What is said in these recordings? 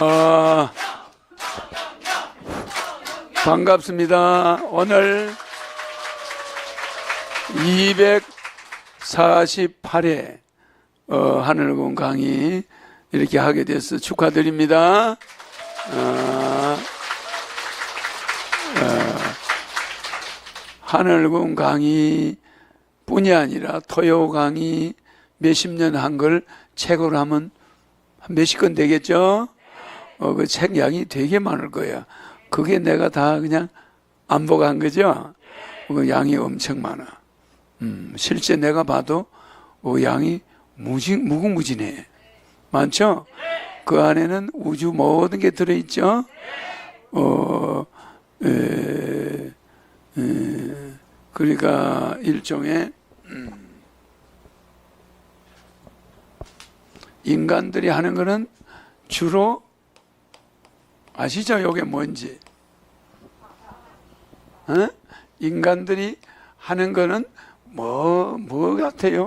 아, 반갑습니다. 오늘 248회 어, 하늘군 강의 이렇게 하게 돼서 축하드립니다. 어, 어, 하늘군 강의 뿐이 아니라 토요 강의 몇십 년 한 걸 책으로 하면 한 몇십 건 되겠죠? 어, 그 책 양이 되게 많을 거야. 그게 내가 다 그냥 안 보고 한 거죠? 그 양이 엄청 많아. 음, 실제 내가 봐도 어, 양이 무지, 무궁무진해. 많죠? 그 안에는 우주 모든 게 들어있죠? 어, 에, 에, 그러니까 일종의 음, 인간들이 하는 거는 주로 아시죠? 요게 뭔지? 어? 인간들이 하는 거는 뭐, 뭐 같아요?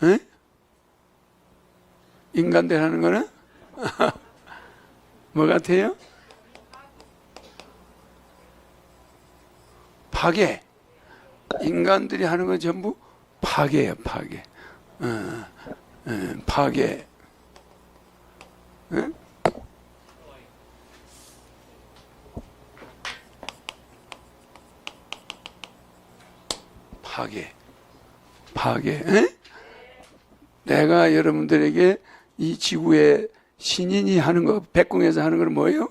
어? 인간들이 하는 거는? 뭐 같아요? 파괴. 인간들이 하는 건 전부 파괴예요, 파괴. 어, 어, 파괴. 어? 파괴. 파괴. 에? 내가 여러분들에게 이 지구의 신인이 하는 거, 백궁에서 하는 건 뭐예요?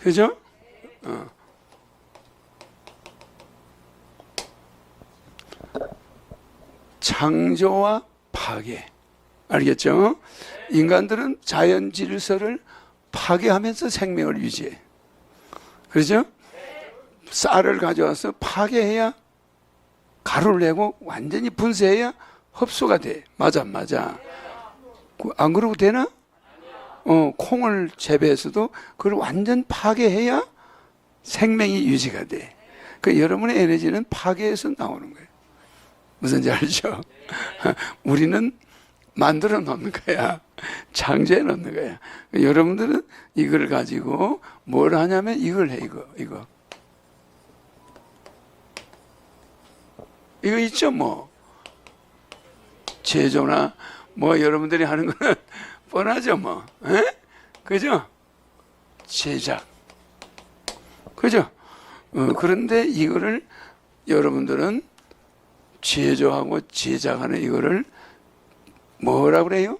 그죠? 어. 창조와 파괴. 알겠죠? 인간들은 자연 질서를 파괴하면서 생명을 유지해. 그렇죠? 쌀을 가져와서 파괴해야 가루를 내고 완전히 분쇄해야 흡수가 돼. 맞아, 맞아. 그안 그러고 되나? 어, 콩을 재배해서도 그걸 완전 파괴해야 생명이 유지가 돼. 그 여러분의 에너지는 파괴에서 나오는 거예요. 무슨지 알죠? 우리는 만들어 놓는 거야. 창조해 놓는 거야. 여러분들은 이걸 가지고 뭘 하냐면 이걸 해, 이거, 이거. 이거 있죠, 뭐. 제조나 뭐 여러분들이 하는 거는 뻔하죠, 뭐. 에? 그죠? 제작. 그죠? 어, 그런데 이거를 여러분들은 제조하고 제작하는 이거를 뭐라 그래요?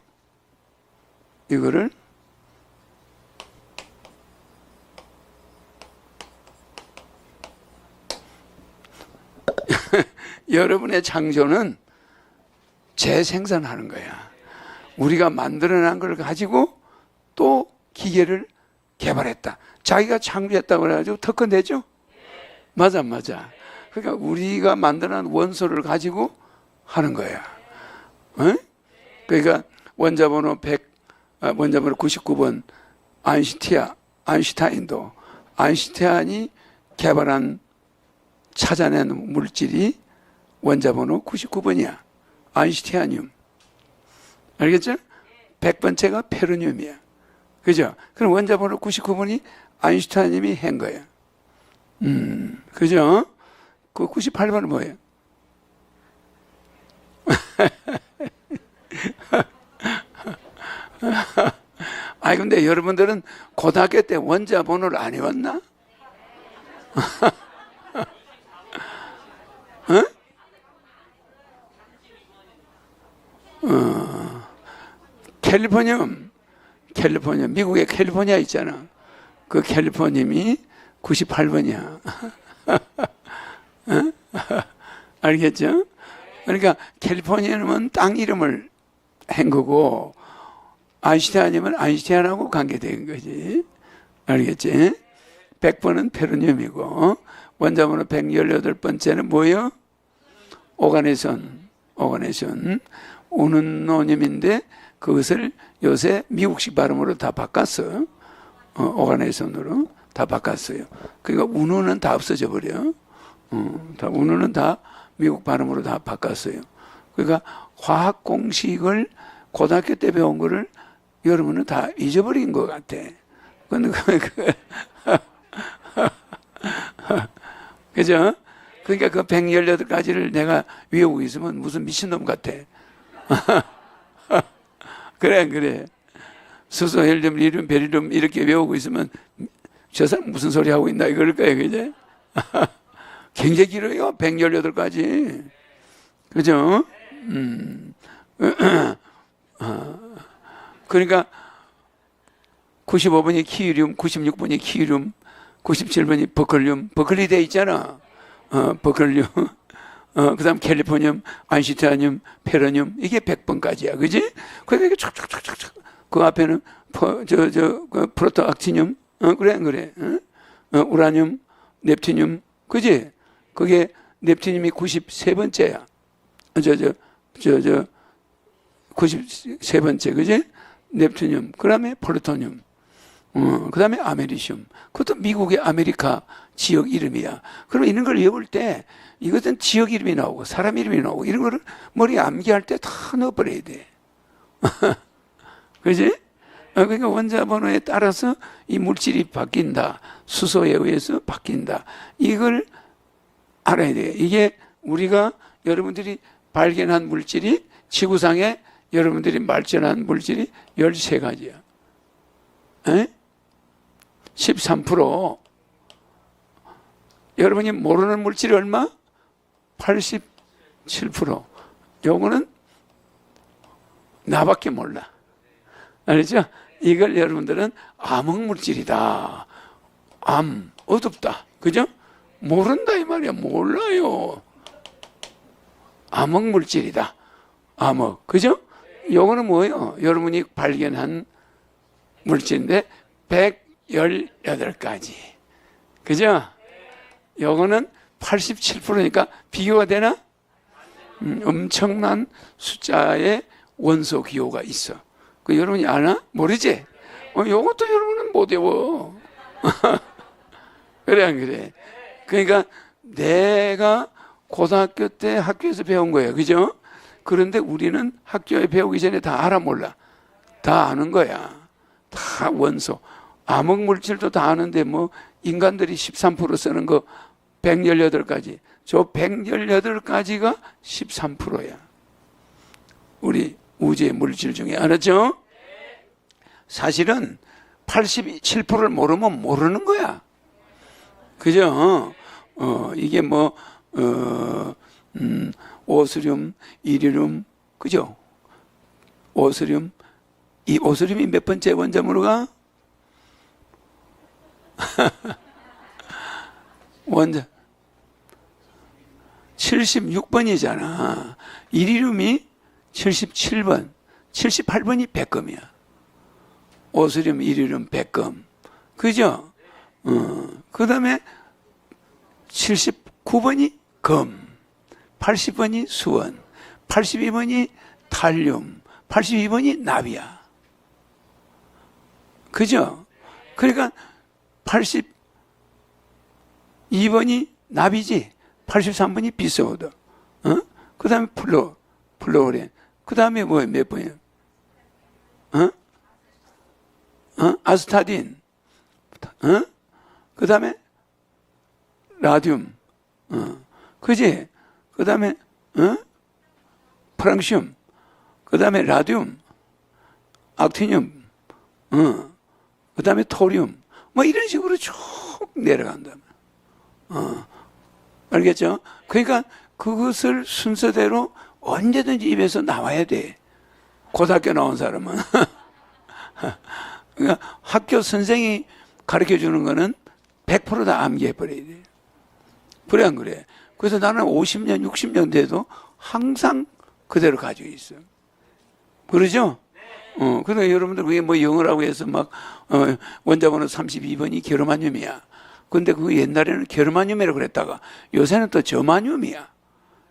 이거를 여러분의 창조는 재생산하는 거야. 우리가 만들어낸 걸 가지고 또 기계를 개발했다. 자기가 창조했다고 그래가지고 특허내죠? 맞아, 맞아. 그러니까 우리가 만들어낸 원소를 가지고 하는 거야. 어? 그러니까 원자번호 100, 아, 원자번호 99번 아인슈티아, 아인슈타인도 아인슈타인이 개발한 찾아낸 물질이 원자번호 99번이야. 아인슈티아늄. 알겠죠? 100번째가 페르늄이야. 그죠? 그럼 원자번호 99번이 아인슈타인님이 한 거야. 음, 그죠? 그 98번은 뭐예요? 아니, 근데 여러분들은 고등학교 때 원자 번호를 안 외웠나? 어? 어, 캘리포니엄, 캘리포니아, 미국의 캘리포니아 있잖아. 그 캘리포니엄이 98번이야. 어? 알겠죠? 그러니까 캘리포니아는 땅 이름을 한 거고 아인슈타인이면 아인슈타인하고 관계된 거지. 알겠지? 100번은 페르늄이고 원자번호 118번째는 뭐예요? 오가네손. 오가네손. 우는 노념인데 그것을 요새 미국식 발음으로 다 바꿨어. 어, 오가네손으로 다 바꿨어요. 그러니까 운우는 다 없어져 버려. 어, 다 운우는 다 미국 발음으로 다 바꿨어요. 그러니까 화학 공식을 고등학교 때 배운 거를 여러분은 다 잊어버린 것 같아. 근데 그, 그 그죠? 그러니까 그 118가지를 내가 외우고 있으면 무슨 미친놈 같아. 그래, 그래. 수소, 헬륨, 리륨, 베리륨 이렇게 외우고 있으면 저 사람 무슨 소리 하고 있나 이럴 거예요, 그제? 굉장히 길어요. 118가지. 그죠? 음. 어. 그러니까 95번이 키륨, 96번이 키륨, 97번이 버클륨, 버클리 돼 있잖아. 어, 버클륨. 어, 그 다음 캘리포늄, 안시타늄, 페러늄, 이게 100번까지야. 그지? 그래서 이게 촉촉촉촉촉. 그 앞에는, 퍼, 저, 저, 그 프로토 악티늄. 어, 그래, 그래. 어? 어, 우라늄, 넵티늄. 그지? 그게 넵티늄이 93번째야. 저, 저, 저, 저, 93번째. 그지? 넵튜늄. 그 다음에 플루토늄. 어, 그 다음에 아메리슘. 그것도 미국의 아메리카 지역 이름이야. 그러면 이런 걸 외울 때 이것은 지역 이름이 나오고 사람 이름이 나오고 이런 거를 머리에 암기할 때 다 넣어버려야 돼. 그지? 어, 그러니까 원자 번호에 따라서 이 물질이 바뀐다. 수소에 의해서 바뀐다. 이걸 알아야 돼. 이게 우리가 여러분들이 발견한 물질이 지구상에 여러분들이 발전한 물질이 13가지야. 에? 13% 여러분이 모르는 물질이 얼마? 87% 요거는 나밖에 몰라. 알죠? 이걸 여러분들은 암흑물질이다. 암, 어둡다. 그죠? 모른다 이 말이야. 몰라요. 암흑물질이다. 암흑. 그죠? 요거는 뭐예요? 여러분이 발견한 물질인데 118가지. 그죠? 요거는 87%니까 비교가 되나? 음, 엄청난 숫자의 원소 기호가 있어. 그 여러분이 아나? 모르지? 어, 요것도 여러분은 못 외워. 그래, 안 그래? 그러니까 내가 고등학교 때 학교에서 배운 거예요. 그죠? 그런데 우리는 학교에 배우기 전에 다 알아 몰라. 다 아는 거야. 다 원소. 암흑 물질도 다 아는데 뭐 인간들이 13% 쓰는 거 118가지. 저 118가지가 13%야. 우리 우주의 물질 중에 알았죠? 사실은 87%를 모르면 모르는 거야. 그죠? 어, 이게 뭐, 어, 음, 오스륨, 이리륨, 그죠? 오스륨, 이 오스륨이 몇 번째 원점으로 가? 원점. 76번이잖아. 이리륨이 77번, 78번이 백금이야. 오스륨, 이리륨, 백금. 그죠? 어, 그 다음에 79번이 금, 80번이 수원, 82번이 탈륨, 82번이 나비야. 그죠? 그러니까 82번이 나비지, 83번이 비소드, 어? 그 다음에 플로, 플로렌, 그 다음에 뭐 몇 번이야? 어? 어? 아스타딘, 어? 그 다음에 라듐, 어. 그지? 그 다음에, 어? 프랑슘, 그 다음에 라듐, 악티늄, 어. 그 다음에 토륨, 뭐 이런 식으로 쭉 내려간다. 어. 알겠죠? 그러니까 그것을 순서대로 언제든지 입에서 나와야 돼. 고등학교 나온 사람은. 그러니까 학교 선생이 가르쳐 주는 거는 100%다 암기해 버려야 돼. 그래, 안 그래? 그래서 나는 50년, 60년 돼도 항상 그대로 가지고 있어. 그러죠? 어, 그러니까 여러분들 그게 뭐 영어라고 해서 막, 어, 원자번호 32번이 게르마늄이야. 근데 그 옛날에는 게르마늄이라고 그랬다가 요새는 또 저마늄이야.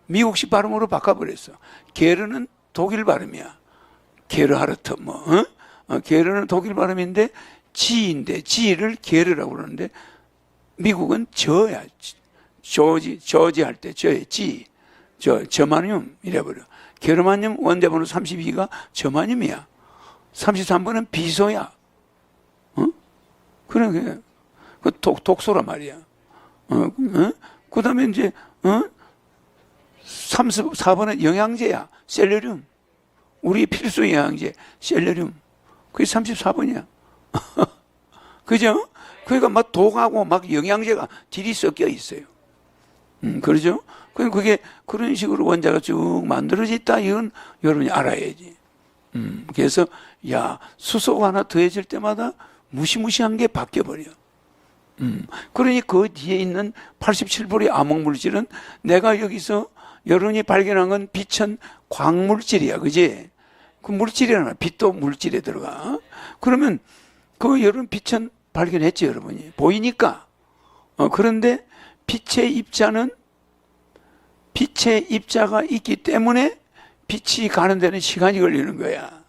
미국식 발음으로 바꿔버렸어. 게르는 독일 발음이야. 게르하르트 뭐, 어? 어, 게르는 독일 발음인데 지인데 지를 게르라고 그러는데 미국은 저야. 조지, 저지 할 때 저의 지. 저 저마늄 이래버려. 게르마늄 원자번호 32가 저마늄이야. 33번은 비소야. 어? 그래. 그 독, 독소란 말이야. 어, 어? 그 다음에 이제, 어? 34번은 영양제야. 셀레늄. 우리 필수 영양제. 셀레늄. 그게 34번이야. 그죠? 그러니까 막 독하고 막 영양제가 딜이 섞여 있어요. 음, 그러죠? 그럼 그게 그런 식으로 원자가 쭉 만들어져 있다. 이건 여러분이 알아야지. 음, 그래서 야 수소가 하나 더해질 때마다 무시무시한 게 바뀌어 버려. 음, 그러니 그 뒤에 있는 87불의 암흑 물질은 내가 여기서 여러분이 발견한 건 빛은 광물질이야, 그지? 그 물질이라나 빛도 물질에 들어가. 그러면 그 여러분 빛은 발견했지, 여러분이 보이니까. 어, 그런데 빛의 입자는 빛의 입자가 있기 때문에 빛이 가는 데는 시간이 걸리는 거야.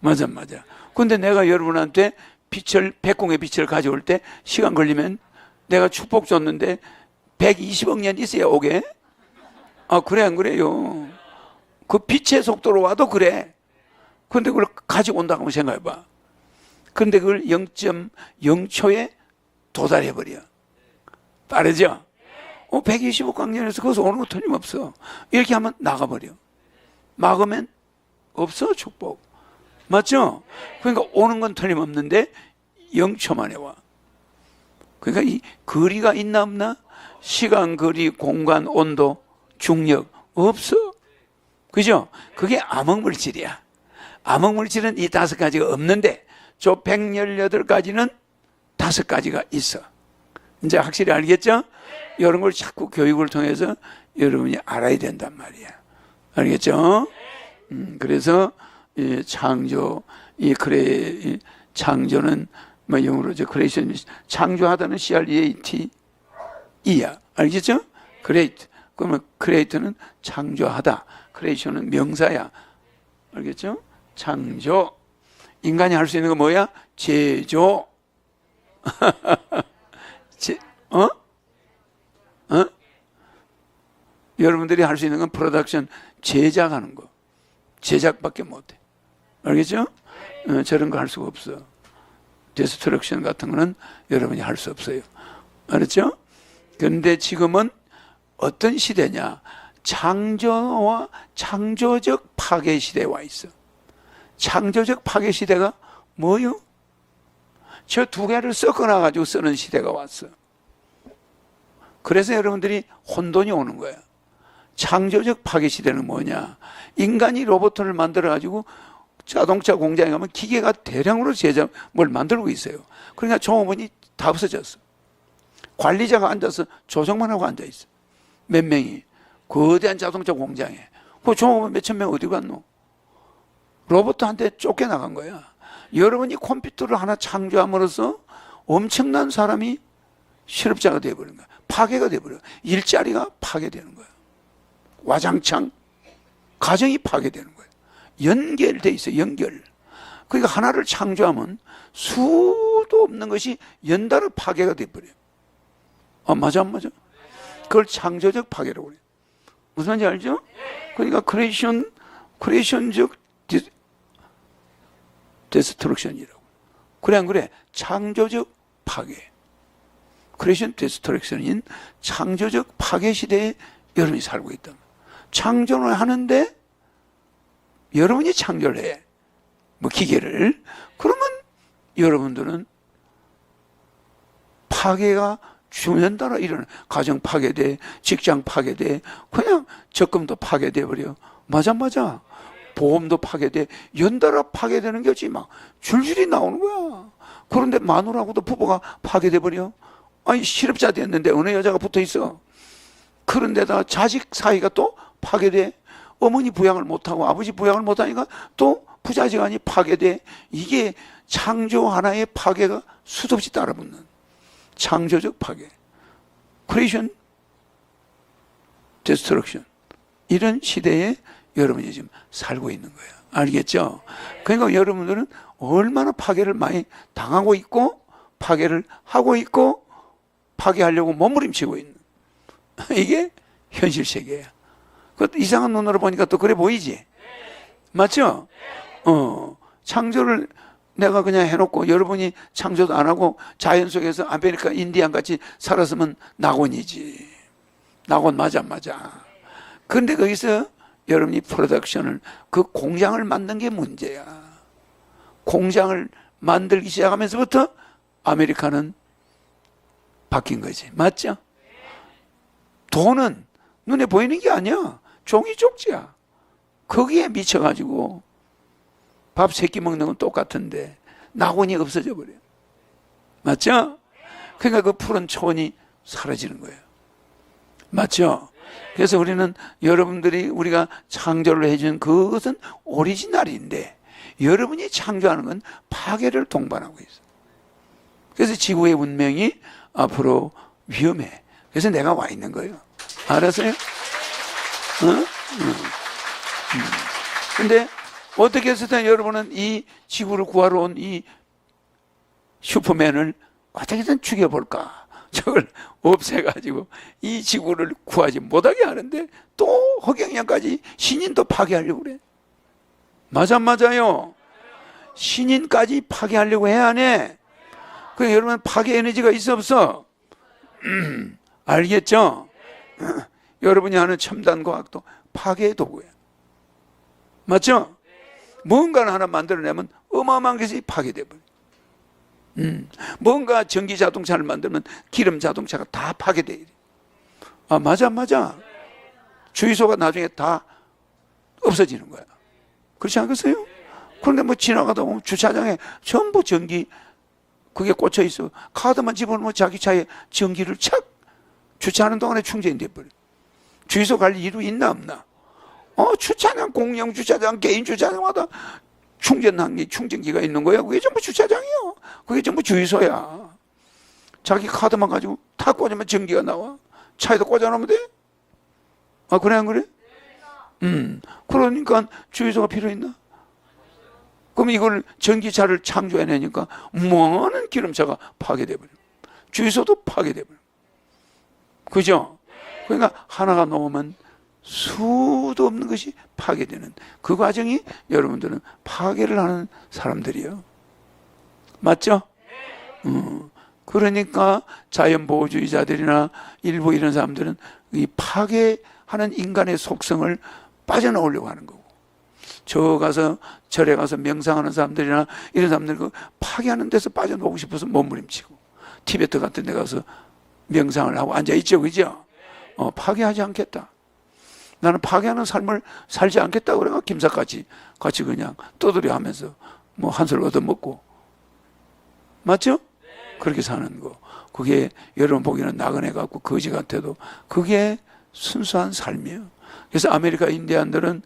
맞아, 맞아. 근데 내가 여러분한테 빛을, 백공의 빛을 가져올 때 시간 걸리면 내가 축복 줬는데 120억 년 있어야 오게? 아, 그래, 안 그래요? 그 빛의 속도로 와도 그래. 근데 그걸 가지고 온다고 한번 생각해 봐. 근데 그걸 0.0초에 도달해 버려. 빠르죠? 어, 125 광년에서 거기서 오는 거 틀림없어. 이렇게 하면 나가버려. 막으면 없어, 축복. 맞죠? 그러니까 오는 건 틀림없는데 0초 만에 와. 그러니까 이 거리가 있나 없나? 시간, 거리, 공간, 온도, 중력 없어. 그죠? 그게 암흑물질이야. 암흑물질은 이 다섯 가지가 없는데 저 118가지는 다섯 가지가 있어. 이제 확실히 알겠죠? 이런 걸 자꾸 교육을 통해서 여러분이 알아야 된단 말이야. 알겠죠? 음, 그래서 이 창조, 이 그래 이 창조는 뭐 영어로 저 크레이션 창조하다는 CREAT 이야. 알겠죠? 크레이트. 그러면 크레이트는 창조하다. 크레이션은 명사야. 알겠죠? 창조. 인간이 할 수 있는 건 뭐야? 제조. 제, 어? 어? 여러분들이 할 수 있는 건 프로덕션 제작하는 거. 제작밖에 못 해. 알겠죠? 어, 저런 거 할 수가 없어. 디스트럭션 같은 거는 여러분이 할 수 없어요. 알았죠? 그런데 지금은 어떤 시대냐? 창조와 창조적 파괴 시대에 와 있어. 창조적 파괴 시대가 뭐요? 저 두 개를 섞어 놔 가지고 쓰는 시대가 왔어. 그래서 여러분들이 혼돈이 오는 거야. 창조적 파괴 시대는 뭐냐? 인간이 로봇을 만들어 가지고 자동차 공장에 가면 기계가 대량으로 제작을 만들고 있어요. 그러니까 종업원이 다 없어졌어. 관리자가 앉아서 조정만 하고 앉아 있어. 몇 명이 거대한 자동차 공장에. 그 종업원 몇천 명 어디 갔노? 로봇한테 쫓겨나간 거야. 여러분이 컴퓨터를 하나 창조함으로써 엄청난 사람이 실업자가 되어버린 거야. 파괴가 되어버려. 일자리가 파괴되는 거야. 와장창 가정이 파괴되는 거야. 연결돼 있어, 연결. 그러니까 하나를 창조하면 수도 없는 것이 연달아 파괴가 돼버려. 아, 맞아, 안 맞아? 그걸 창조적 파괴라고 그래. 무슨 말인지 알죠? 그러니까 크레이션, 크레이션적 디, 데스트럭션이라고. 그래, 안 그래? 창조적 파괴. 크레이션 데스트럭션인 창조적 파괴 시대에 여러분이 살고 있다. 창조를 하는데 여러분이 창조를 해. 뭐 기계를. 그러면 여러분들은 파괴가 주연따라 일어나. 가정 파괴돼, 직장 파괴돼, 그냥 적금도 파괴돼 버려. 맞아, 맞아. 보험도 파괴돼. 연달아 파괴되는 것이 막 줄줄이 나오는 거야. 그런데 마누라하고도 부부가 파괴돼 버려. 아니, 실업자 됐는데 어느 여자가 붙어 있어. 그런데다 자식 사이가 또 파괴돼. 어머니 부양을 못하고 아버지 부양을 못하니까 또 부자지간이 파괴돼. 이게 창조 하나의 파괴가 수도 없이 따라붙는 창조적 파괴. 크레이션 데스트럭션. 이런 시대에 여러분이 지금 살고 있는 거예요. 알겠죠? 그러니까 여러분들은 얼마나 파괴를 많이 당하고 있고 파괴를 하고 있고 파괴하려고 몸부림치고 있는 이게 현실 세계예요. 그 이상한 눈으로 보니까 또 그래 보이지? 맞죠? 어, 창조를 내가 그냥 해놓고 여러분이 창조도 안 하고 자연 속에서 아메리카 인디안 같이 살았으면 낙원이지. 낙원 맞아, 맞아. 근데 거기서 여러분이 프로덕션을, 그 공장을 만든 게 문제야. 공장을 만들기 시작하면서부터 아메리카는 바뀐 거지. 맞죠? 돈은 눈에 보이는 게 아니야. 종이 쪽지야. 거기에 미쳐가지고 밥 세 끼 먹는 건 똑같은데 낙원이 없어져 버려. 맞죠? 그러니까 그 푸른 초원이 사라지는 거예요. 맞죠? 그래서 우리는 여러분들이 우리가 창조를 해준 그것은 오리지널인데 여러분이 창조하는 건 파괴를 동반하고 있어. 그래서 지구의 운명이 앞으로 위험해. 그래서 내가 와 있는 거예요. 알았어요? 어? 응? 음. 근데 어떻게 해서든 여러분은 이 지구를 구하러 온 이 슈퍼맨을 어떻게든 죽여볼까? 저걸 없애가지고 이 지구를 구하지 못하게 하는데 또 허경영까지 신인도 파괴하려고 그래. 맞아, 맞아요. 신인까지 파괴하려고 해야 하네. 그 여러분 파괴 에너지가 있어 없어? 음, 알겠죠? 여러분이 하는 첨단 과학도 파괴의 도구예요. 맞죠? 뭔가를 하나 만들어내면 어마어마한 것이 파괴돼 버려. 음, 뭔가 전기 자동차를 만들면 기름 자동차가 다 파괴돼. 아 맞아 맞아. 주유소가 나중에 다 없어지는 거야. 그렇지 않겠어요? 그런데 뭐 지나가다 보면 주차장에 전부 전기 그게 꽂혀 있어. 카드만 집어넣으면 자기 차에 전기를 착 주차하는 동안에 충전이 돼버려. 주유소 갈 일이 있나 없나? 어 주차장 공영 주차장 개인 주차장마다 충전한기 충전기가 있는 거야. 그게 전부 주차장이요. 그게 전부 주유소야. 자기 카드만 가지고 다 꽂으면 전기가 나와. 차에다 꽂아놓으면 돼? 아 그래 안 그래? 음 그러니까 주유소가 필요 있나? 그럼 이걸 전기차를 창조해내니까 많은 기름차가 파괴돼 버려. 주유소도 파괴돼 버려. 그죠? 그러니까 하나가 놓으면 수도 없는 것이 파괴되는 그 과정이 여러분들은 파괴를 하는 사람들이요. 맞죠? 음, 그러니까 자연보호주의자들이나 일부 이런 사람들은 이 파괴하는 인간의 속성을 빠져나오려고 하는 거고. 저 가서 절에 가서 명상하는 사람들이나 이런 사람들 그 파괴하는 데서 빠져나오고 싶어서 몸부림치고 티베트 같은 데 가서 명상을 하고 앉아 있죠, 그죠? 어, 파괴하지 않겠다. 나는 파괴하는 삶을 살지 않겠다 그래가 김사같이 같이 그냥 떠들여 하면서 뭐 한술 얻어먹고 맞죠? 그렇게 사는 거. 그게 여러분 보기에는 나그네 같고 거지 같아도 그게 순수한 삶이에요. 그래서 아메리카 인디안들은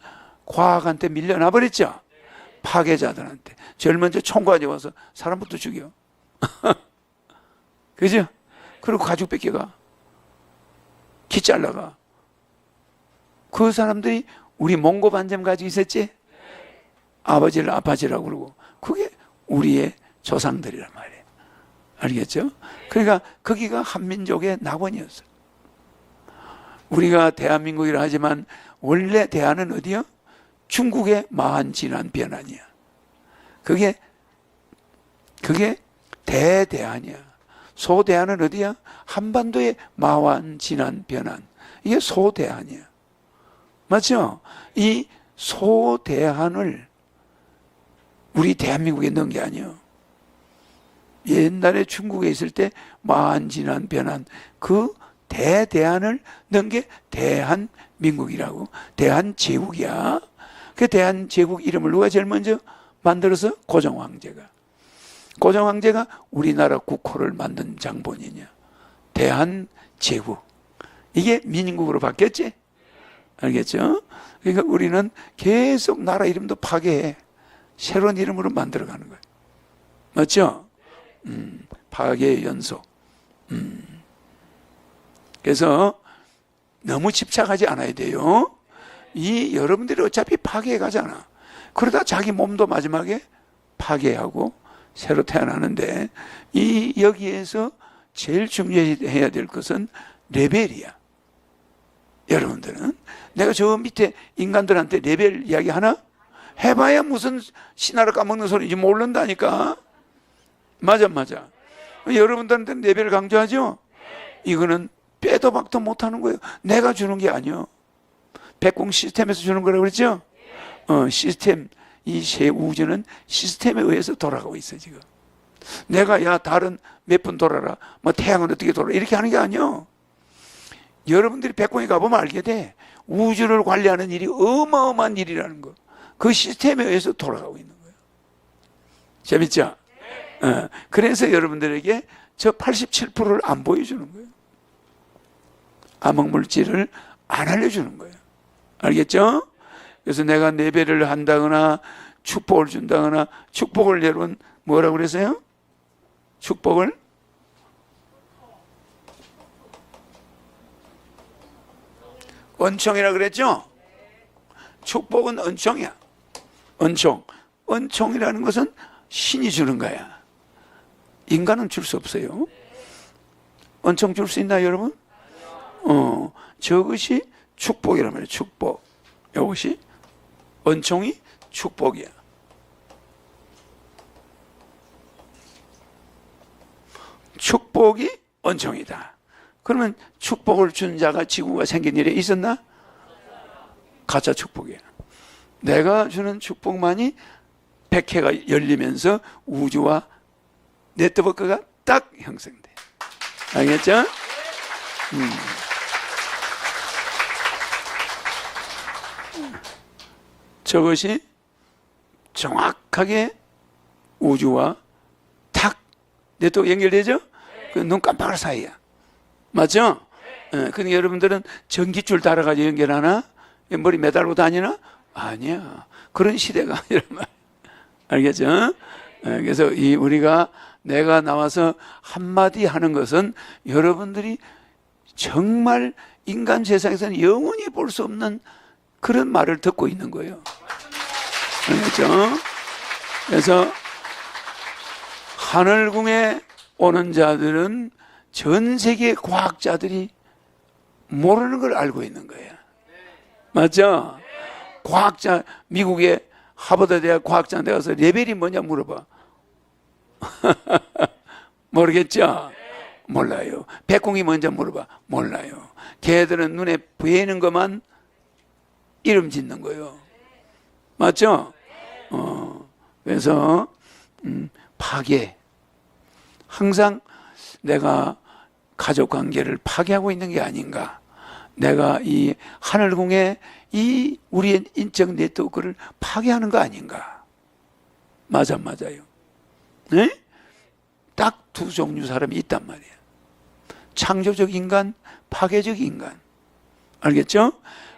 과학한테 밀려나 버렸죠. 파괴자들한테. 제일 먼저 총 가져와서 사람부터 죽여. 그죠? 그리고 가죽 뺏겨가. 키 잘라가. 그 사람들이 우리 몽고 반점 가지고 있었지? 아버지를 아빠지라고 그러고. 그게 우리의 조상들이란 말이에요. 알겠죠? 그러니까 거기가 한민족의 낙원이었어요. 우리가 대한민국이라 하지만 원래 대한은 어디요? 중국의 마한 진한 변환이야. 그게 그게 대대한이야. 소대한은 어디야? 한반도의 마완 진한 변환. 이게 소대한이야. 맞죠? 이 소대한을 우리 대한민국에 넣은 게 아니에요. 옛날에 중국에 있을 때 만진한 변한 그 대대한을 넣은 게 대한민국이라고 대한제국이야. 그 대한제국 이름을 누가 제일 먼저 만들어서? 고종 황제가. 고종 황제가 우리나라 국호를 만든 장본이냐 대한제국. 이게 민국으로 바뀌었지? 알겠죠? 그러니까 우리는 계속 나라 이름도 파괴해. 새로운 이름으로 만들어가는 거예요 맞죠? 음, 파괴의 연속. 음. 그래서 너무 집착하지 않아야 돼요 이 여러분들이 어차피 파괴해 가잖아. 그러다 자기 몸도 마지막에 파괴하고 새로 태어나는데 이 여기에서 제일 중요해야 될 것은 레벨이야. 여러분들은 내가 저 밑에 인간들한테 레벨 이야기 하나 해봐야 무슨 신화를 까먹는 소리인지 모른다니까. 맞아, 맞아. 여러분들한테 레벨 강조하죠? 이거는 빼도 박도 못하는 거예요. 내가 주는 게 아니요. 백공 시스템에서 주는 거라고 그랬죠? 어, 시스템, 이 세 우주는 시스템에 의해서 돌아가고 있어, 지금. 내가, 야, 다른 몇 분 돌아라. 뭐, 태양은 어떻게 돌아라. 이렇게 하는 게 아니요. 여러분들이 백공에 가보면 알게 돼. 우주를 관리하는 일이 어마어마한 일이라는 거. 그 시스템에 의해서 돌아가고 있는 거예요. 재밌죠? 어, 그래서 여러분들에게 저 87%를 안 보여주는 거예요. 암흑물질을 안 알려주는 거예요. 알겠죠? 그래서 내가 내배를 한다거나 축복을 준다거나 축복을 여러분 뭐라고 그랬어요? 축복을 은총이라 그랬죠? 축복은 은총이야. 은총. 은총이라는 것은 신이 주는 거야. 인간은 줄 수 없어요. 은총 줄 수 있나 여러분? 어, 저것이 말이에요. 축복. 이것이 은총이 축복이야. 축복이 은총이다. 그러면 축복을 준 자가 지구가 생긴 일에 있었나? 가짜 축복이야. 내가 주는 축복만이 백해가 열리면서 우주와 네트워크가 딱 형성돼. 알겠죠? 음. 저것이 정확하게 우주와 탁 네트워크 연결되죠? 그눈 깜빡할 사이야. 맞죠? 예, 그러니까 여러분들은 전기줄 달아가지고 연결하나? 머리 매달고 다니나? 아니야. 그런 시대가 아니란 말. 알겠죠? 예, 그래서 이 우리가 내가 나와서 한마디 하는 것은 여러분들이 정말 인간 세상에서는 영원히 볼 수 없는 그런 말을 듣고 있는 거예요. 알겠죠? 그래서 하늘궁에 오는 자들은 전 세계 과학자들이 모르는 걸 알고 있는 거예요. 맞죠? 과학자, 미국의 하버드 대학 과학자한테 가서 레벨이 뭐냐 물어봐. 모르겠죠? 몰라요. 백공이 먼저 물어봐. 몰라요. 걔들은 눈에 보이는 것만 이름 짓는 거예요. 맞죠? 어, 그래서, 음, 파괴. 항상 내가 가족 관계를 파괴하고 있는 게 아닌가. 내가 이 하늘궁에 이 우리의 인적 네트워크를 파괴하는 거 아닌가. 맞아, 맞아요. 네? 딱 두 종류 사람이 있단 말이에요. 창조적 인간, 파괴적 인간. 알겠죠?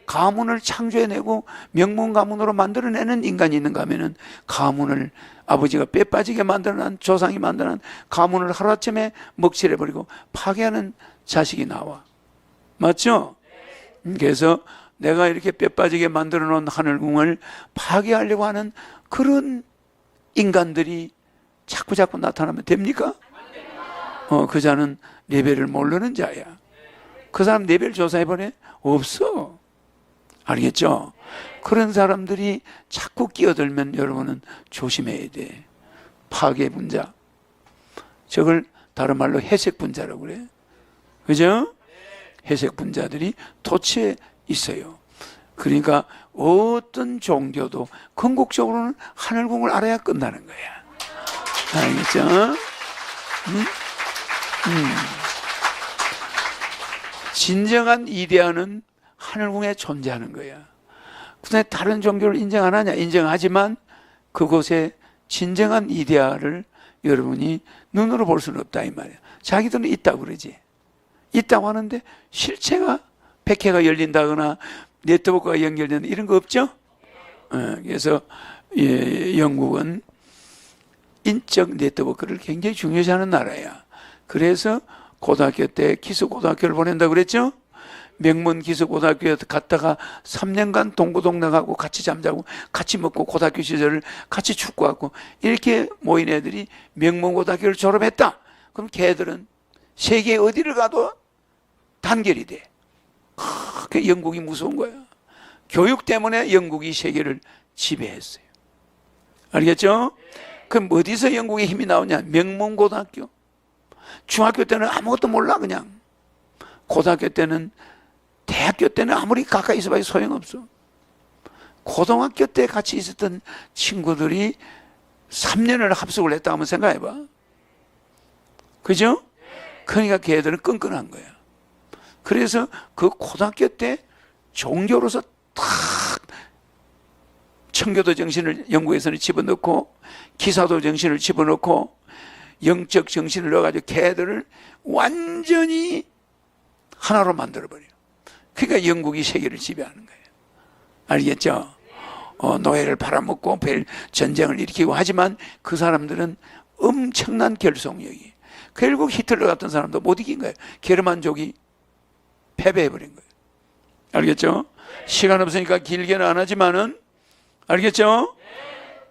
가문을 창조해내고 명문 가문으로 만들어내는 인간이 있는가 하면은 가문을 아버지가 빼 빠지게 만들어낸 조상이 만들어낸 가문을 하루아침에 먹칠해버리고 파괴하는 자식이 나와. 맞죠? 음, 그래서 내가 이렇게 빼 빠지게 만들어 놓은 하늘궁을 파괴하려고 하는 그런 인간들이 자꾸 자꾸 나타나면 됩니까? 어, 그 자는 레벨을 모르는 자야. 그 사람 레벨 조사해보네? 없어. 알겠죠? 그런 사람들이 자꾸 끼어들면 여러분은 조심해야 돼. 파괴 분자. 저걸 다른 말로 해색 분자라고 그래. 그죠? 해색 분자들이 토치에 있어요. 그러니까 어떤 종교도 궁극적으로는 하늘궁을 알아야 끝나는 거야. 알겠죠? 음? 음. 진정한 이데아는 하늘궁에 존재하는 거야. 근데 다른 종교를 인정 안 하냐? 인정하지만 그곳에 진정한 이데아를 여러분이 눈으로 볼 수는 없다 이 말이야. 자기들은 있다고 그러지. 있다고 하는데 실체가 백회가 열린다거나 네트워크가 연결되는 이런 거 없죠? 어, 그래서 예, 영국은 인적 네트워크를 굉장히 중요시하는 나라야. 그래서 고등학교 때 기숙 고등학교를 보낸다 그랬죠? 명문 기숙 고등학교에 갔다가 3년간 동고동락하고 같이 잠자고 같이 먹고 고등학교 시절을 같이 축구하고 이렇게 모인 애들이 명문 고등학교를 졸업했다. 그럼 걔들은 세계 어디를 가도 단결이 돼. 그 영국이 무서운 거야. 교육 때문에 영국이 세계를 지배했어요. 알겠죠? 그럼 어디서 영국의 힘이 나오냐? 명문고등학교. 중학교 때는 아무것도 몰라 그냥. 고등학교 때는 대학교 때는 아무리 가까이 있어봐야 소용없어. 고등학교 때 같이 있었던 친구들이 3년을 합숙을 했다 하면 생각해 봐. 그죠? 그러니까 걔들은 끈끈한 거야. 그래서 그 고등학교 때 종교로서 탁 청교도 정신을 영국에서는 집어넣고 기사도 정신을 집어넣고 영적 정신을 넣어가지고 걔들을 완전히 하나로 만들어버려. 그러니까 영국이 세계를 지배하는 거예요. 알겠죠? 어, 노예를 팔아먹고 별 전쟁을 일으키고 하지만 그 사람들은 엄청난 결속력이. 결국 히틀러 같은 사람도 못 이긴 거예요. 게르만족이 패배해버린 거예요. 알겠죠? 시간 없으니까 길게는 안 하지만은 알겠죠?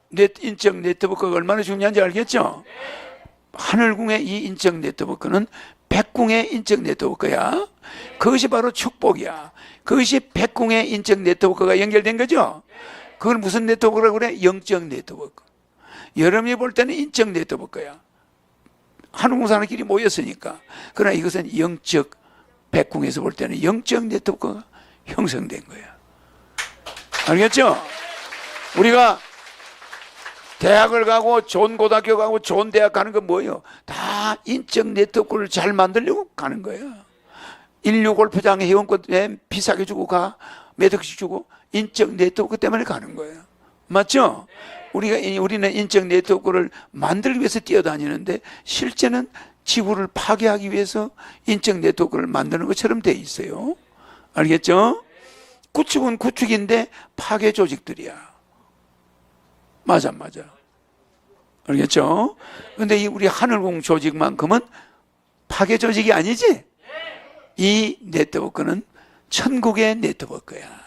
넷 인적 네트워크가 얼마나 중요한지 알겠죠? 하늘궁의 이 인적 네트워크는 백궁의 인적 네트워크야. 그것이 바로 축복이야. 그것이 백궁의 인적 네트워크가 연결된 거죠. 그건 무슨 네트워크라고 그래? 영적 네트워크. 여러분이 볼 때는 인적 네트워크야. 하늘궁 사람끼리 모였으니까. 그러나 이것은 영적 백궁에서 볼 때는 영적 네트워크가 형성된 거야. 알겠죠? 우리가 대학을 가고 좋은 고등학교 가고 좋은 대학 가는 건 뭐예요? 다 인적 네트워크를 잘 만들려고 가는 거예요. 인류 골프장 회원권 비싸게 주고 가, 몇 억씩 주고 인적 네트워크 때문에 가는 거예요. 맞죠? 우리가 이- 우리는 인적 네트워크를 만들기 위해서 뛰어다니는데 실제는 지구를 파괴하기 위해서 인적 네트워크를 만드는 것처럼 돼 있어요. 알겠죠? 구축은 구축인데 파괴 조직들이야. 맞아, 안 맞아. 알겠죠? 근데 이 우리 하늘공 조직만큼은 파괴 조직이 아니지? 이 네트워크는 천국의 네트워크야.